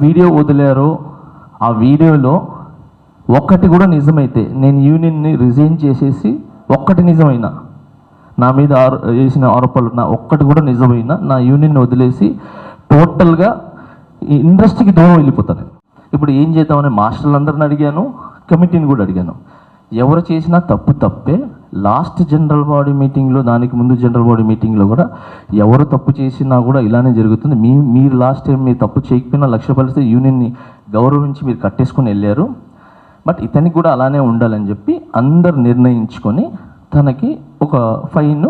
Video వదిలారో ఆ వీడియోలో ఒక్కటి కూడా నిజమైతే నేను యూనియన్ని రిజైన్ చేసేసి ఒక్కటి నిజమైనా నా మీద ఆరో చేసిన ఆరోపణలు నా ఒక్కటి కూడా నిజమైనా నా యూనియన్ వదిలేసి టోటల్గా ఇండస్ట్రీకి దూరం వెళ్ళిపోతాను ఇప్పుడు ఏం చేద్దామని మాస్టర్లందరిని అడిగాను కమిటీని కూడా అడిగాను. ఎవరు చేసినా తప్పు తప్పే లాస్ట్ జనరల్ బాడీ మీటింగ్లో దానికి ముందు జనరల్ బాడీ మీటింగ్లో కూడా ఎవరు తప్పు చేసినా కూడా ఇలానే జరుగుతుంది. మీ మీరు లాస్ట్ టైం మీరు తప్పు చేయకపోయినా లక్ష్య రూపాయలు యూనియన్ని గౌరవించి మీరు కట్టేసుకొని వెళ్ళారు. బట్ ఇతనికి కూడా అలానే ఉండాలని చెప్పి అందరు నిర్ణయించుకొని తనకి ఒక ఫైన్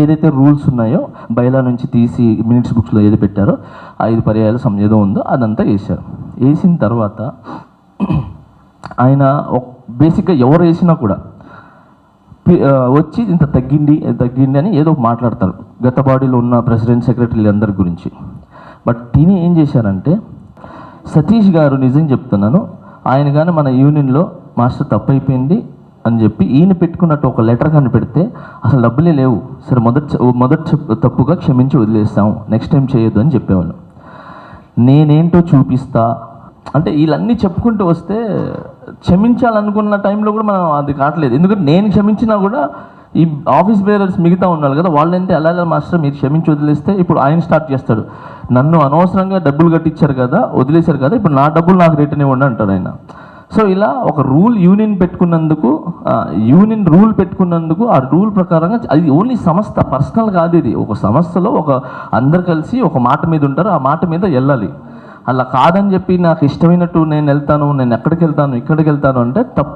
ఏదైతే రూల్స్ ఉన్నాయో బయలా నుంచి తీసి మినిట్స్ బుక్స్లో ఏది పెట్టారో ఐదు పర్యాయాలు సమ ఏదో ఉందో అదంతా వేశారు. వేసిన తర్వాత ఆయన బేసిక్గా ఎవరు వేసినా కూడా వచ్చి ఇంత తగ్గింది తగ్గింది అని ఏదో మాట్లాడతారు. గత బాడీలో ఉన్న ప్రెసిడెంట్ సెక్రటరీలు అందరి గురించి. బట్ తిని ఏం చేశారంటే సతీష్ గారు నిజం చెప్తున్నాను ఆయన కానీ మన యూనియన్లో మాస్టర్ తప్పైపోయింది అని చెప్పి ఈయన పెట్టుకున్నట్టు ఒక లెటర్ కానీ పెడితే అసలు డబ్బులే లేవు. సరే మొదటి మొదటి తప్పుగా క్షమించి వదిలేస్తాము నెక్స్ట్ టైం చేయొద్దు అని చెప్పేవాళ్ళు. నేనేంటో చూపిస్తా. అంటే వీళ్ళన్నీ చెప్పుకుంటూ వస్తే క్షమించాలనుకున్న టైంలో కూడా మనం అది కావట్లేదు. ఎందుకంటే నేను క్షమించినా కూడా ఈ ఆఫీస్ బేరర్స్ మిగతా ఉన్నారు కదా వాళ్ళంటే అలా ఎలా మాస్టర్ మీరు క్షమించి వదిలేస్తే ఇప్పుడు ఆయన స్టార్ట్ చేస్తాడు. నన్ను అనవసరంగా డబ్బులు కట్టించారు కదా వదిలేశారు కదా ఇప్పుడు నా డబ్బులు నాకు రిటర్న్ ఇవ్వండి అంటారు ఆయన. సో ఇలా ఒక రూల్ యూనియన్ పెట్టుకున్నందుకు యూనియన్ రూల్ పెట్టుకున్నందుకు ఆ రూల్ ప్రకారంగా అది ఓన్లీ సంస్థ పర్సనల్ కాదు ఇది. ఒక సంస్థలో ఒక అందరు కలిసి ఒక మాట మీద ఉంటారు ఆ మాట మీద వెళ్ళాలి. అలా కాదని చెప్పి నాకు ఇష్టమైనట్టు నేను వెళ్తాను నేను ఎక్కడికి వెళ్తాను ఇక్కడికి వెళ్తాను అంటే తప్పు.